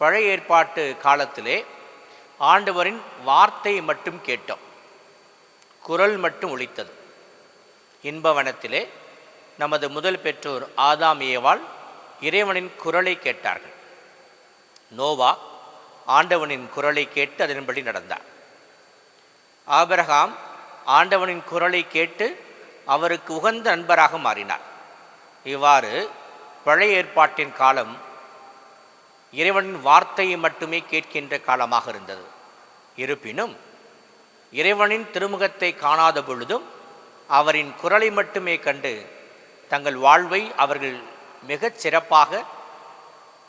பழைய ஏற்பாட்டு காலத்திலே ஆண்டவரின் வார்த்தை மட்டும் கேட்டோம். குரல் மட்டும் ஒழித்தது இன்பவனத்திலே நமது முதல் பெற்றோர் ஆதாம் ஏவாள் இறைவனின் குரலை கேட்டார்கள். நோவா ஆண்டவனின் குரலை கேட்டு அதன்படி நடந்தார். ஆபிரகாம் ஆண்டவனின் குரலை கேட்டு அவருக்கு உகந்த நண்பராக மாறினார். இவ்வாறு பழைய ஏற்பாட்டின் காலம் இறைவனின் வார்த்தையை மட்டுமே கேட்கின்ற காலமாக இருந்தது. இருப்பினும் இறைவனின் திருமுகத்தை காணாத பொழுதும் அவரின் குரலை மட்டுமே கண்டு தங்கள் வாழ்வை அவர்கள் மிகச் சிறப்பாக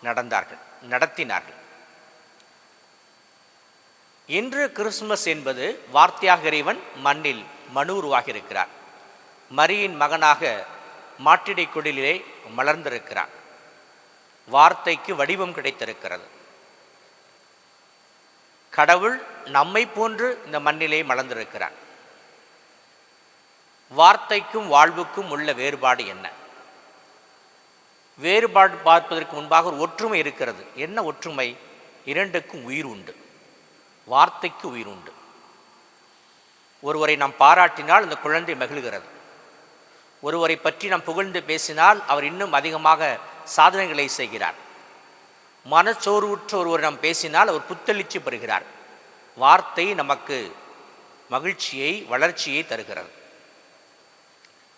நடந்தார்கள் நடத்தினார்கள். இன்று கிறிஸ்துமஸ் என்பது வார்த்தையாக இறைவன் மண்ணில் மனு உருவாகியிருக்கிறார். மரியின் மகனாக மாட்டிடை குடிலே மலர்ந்திருக்கிறார். வார்த்தைக்கு வடிவம் கிடைத்திருக்கிறது. கடவுள் நம்மை போன்று இந்த மண்ணிலே மலர்ந்திருக்கிறார். வார்த்தைக்கும் வாழ்வுக்கும் உள்ள வேறுபாடு என்ன? வேறுபாடு பார்ப்பதற்கு முன்பாக ஒரு ஒற்றுமை இருக்கிறது. என்ன ஒற்றுமை? இரண்டுக்கும் உயிர் உண்டு. வார்த்தைக்கு உயிர் உண்டு. ஒருவரை நாம் பாராட்டினால் அந்த குழந்தை மகிழ்கிறது. ஒருவரை பற்றி நாம் புகழ்ந்து பேசினால் அவர் இன்னும் அதிகமாக சாதனைகளை செய்கிறார். மனச்சோர்வுற்ற ஒருவரிடம் பேசினால் அவர் புத்தளிச்சு பெறுகிறார். வார்த்தை நமக்கு மகிழ்ச்சியை வளர்ச்சியை தருகிறது.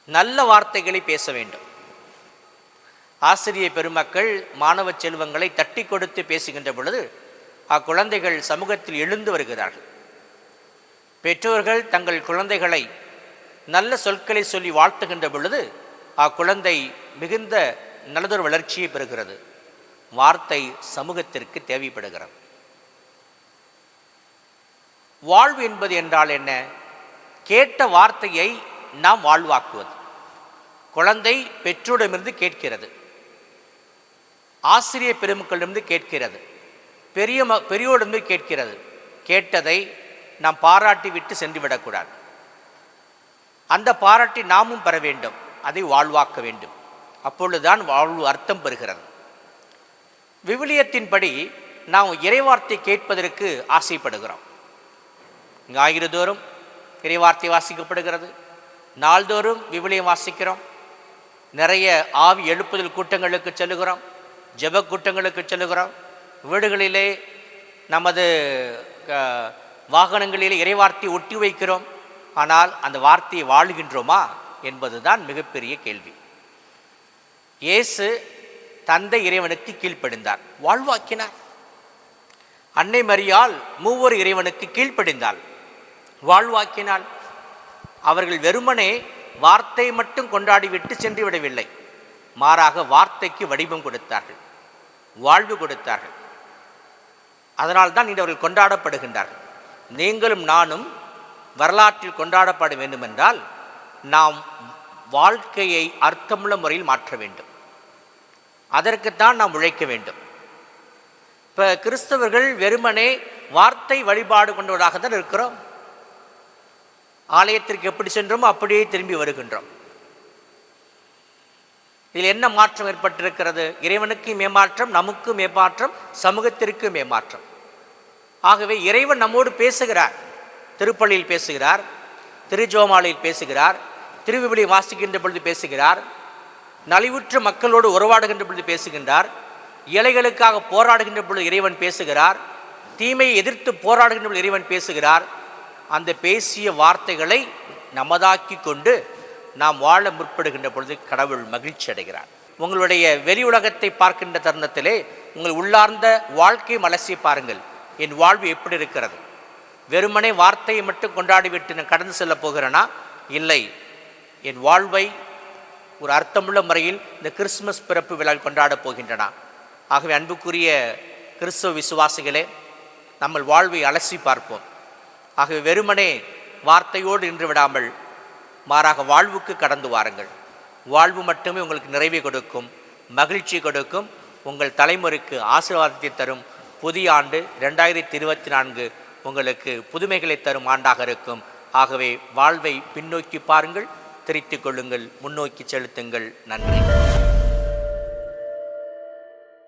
நல்ல வார்த்தைகளை பேச வேண்டும். ஆசிரிய பெருமக்கள் மாணவ செல்வங்களை தட்டி கொடுத்து பேசுகின்ற பொழுது அக்குழந்தைகள் சமூகத்தில் எழுந்து வருகிறார்கள். பெற்றோர்கள் தங்கள் குழந்தைகளை நல்ல சொற்களை சொல்லி வாழ்த்துகின்ற பொழுது அக்குழந்தை மிகுந்த நல்லதொரு வளர்ச்சியை பெறுகிறது. வார்த்தை சமூகத்திற்கு தேவைப்படுகிறது. வாழ்வு என்பது என்றால் என்ன? கேட்ட வார்த்தையை நாம் வாழ்வாக்குவது. குழந்தை பெற்றோரிடமிருந்து கேட்கிறது. ஆசிரிய பெருமக்களிடமிருந்து கேட்கிறது. பெரிய ம பெரியோரிடமிருந்து கேட்கிறது. கேட்டதை நாம் பாராட்டி விட்டு சென்று விடக்கூடாது. அந்த பாராட்டி நாமும் பெற வேண்டும். அதை வாழ்வாக்க வேண்டும். அப்பொழுதுதான் வாழ்வு அர்த்தம் பெறுகிறது. விவிலியத்தின்படி நாம் இறைவார்த்தை கேட்பதற்கு ஆசைப்படுகிறோம். ஞாயிறு தோறும் இறைவார்த்தை வாசிக்கப்படுகிறது. நாள்தோறும் விவிலியம் வாசிக்கிறோம். நிறைய ஆவி எழுப்புதல் கூட்டங்களுக்கு செல்லுகிறோம். ஜெப கூட்டங்களுக்கு செல்லுகிறோம். வீடுகளிலே நமது வாகனங்களிலே இறைவார்த்தை ஒட்டி வைக்கிறோம். ஆனால் அந்த வார்த்தையை வாழுகின்றோமா என்பதுதான் மிகப்பெரிய கேள்வி. இயேசு தந்தை இறைவனுக்கு கீழ்ப்படிந்தார். வாழ்வாக்கினார். அன்னை மரியால் மூவர் இறைவனுக்கு கீழ்ப்படிந்தாள். வாழ்வாக்கினாள். அவர்கள் வெறுமனே வார்த்தை மட்டும் கொண்டாடிவிட்டு சென்று விடவில்லை மாறாக வார்த்தைக்கு வடிவம் கொடுத்தார்கள். வாழ்வு கொடுத்தார்கள். அதனால்தான் இன்று அவர்கள் கொண்டாடப்படுகின்றார்கள். நீங்களும் நானும் வரலாற்றில் கொண்டாடப்பட வேண்டுமென்றால் நாம் வாழ்க்கையை அர்த்தமுள்ள முறையில் மாற்ற வேண்டும். அதற்குத்தான் நாம் உழைக்க வேண்டும். இப்போ கிறிஸ்தவர்கள் வெறுமனே வார்த்தை வழிபாடு கொண்டவராக தான் இருக்கிறோம். ஆலயத்திற்கு எப்படி சென்றோமோ அப்படியே திரும்பி வருகின்றோம். இதில் என்ன மாற்றம் ஏற்பட்டிருக்கிறது? இறைவனுக்கு மேமாற்றம் நமக்கு மேமாற்றம் சமூகத்திற்கு மேமாற்றம். ஆகவே இறைவன் நம்மோடு பேசுகிறார். திருப்பள்ளியில் பேசுகிறார் திருஜோமாலையில் பேசுகிறார் திருவிவிலி வாசிக்கின்ற பொழுது பேசுகிறார். நலிவுற்ற மக்களோடு உறவாடுகின்ற பொழுது பேசுகின்றார். ஏழைகளுக்காக போராடுகின்ற பொழுது இறைவன் பேசுகிறார். தீமையை எதிர்த்து போராடுகின்ற பொழுது இறைவன் பேசுகிறார். அந்த பேசிய வார்த்தைகளை நமதாக்கி கொண்டு நாம் வாழ முற்படுகின்ற பொழுது கடவுள் மகிழ்ச்சி அடைகிறார். உங்களுடைய வெளி உலகத்தை பார்க்கின்ற தருணத்திலே உங்கள் உள்ளார்ந்த வாழ்க்கை அலசி பாருங்கள். என் வாழ்வு எப்படி இருக்கிறது? வெறுமனே வார்த்தையை மட்டும் கொண்டாடிவிட்டு நான் கடந்து செல்ல போகிறேனா? இல்லை. என் வாழ்வை ஒரு அர்த்தமுள்ள முறையில் இந்த கிறிஸ்துமஸ் பிறப்பு விழா கொண்டாடப் போகின்றன. ஆகவே அன்புக்குரிய கிறிஸ்துவ விசுவாசிகளே நம்ம வாழ்வை அலசி பார்ப்போம். ஆகவே வெறுமனே வார்த்தையோடு நின்று விடாமல் மாறாக வாழ்வுக்கு கடந்து வாருங்கள். வாழ்வு மட்டுமே உங்களுக்கு நிறைவை கொடுக்கும் மகிழ்ச்சி கொடுக்கும். உங்கள் தலைமுறைக்கு ஆசீர்வாதத்தை தரும் புதிய ஆண்டு ரெண்டாயிரத்தி இருபத்தி நான்கு உங்களுக்கு புதுமைகளை தரும் ஆண்டாக இருக்கும். ஆகவே வாழ்வை பின்னோக்கி பாருங்கள். திரித்துக் கொள்ளுங்கள் முன்னோக்கி செலுத்துங்கள். நன்றி.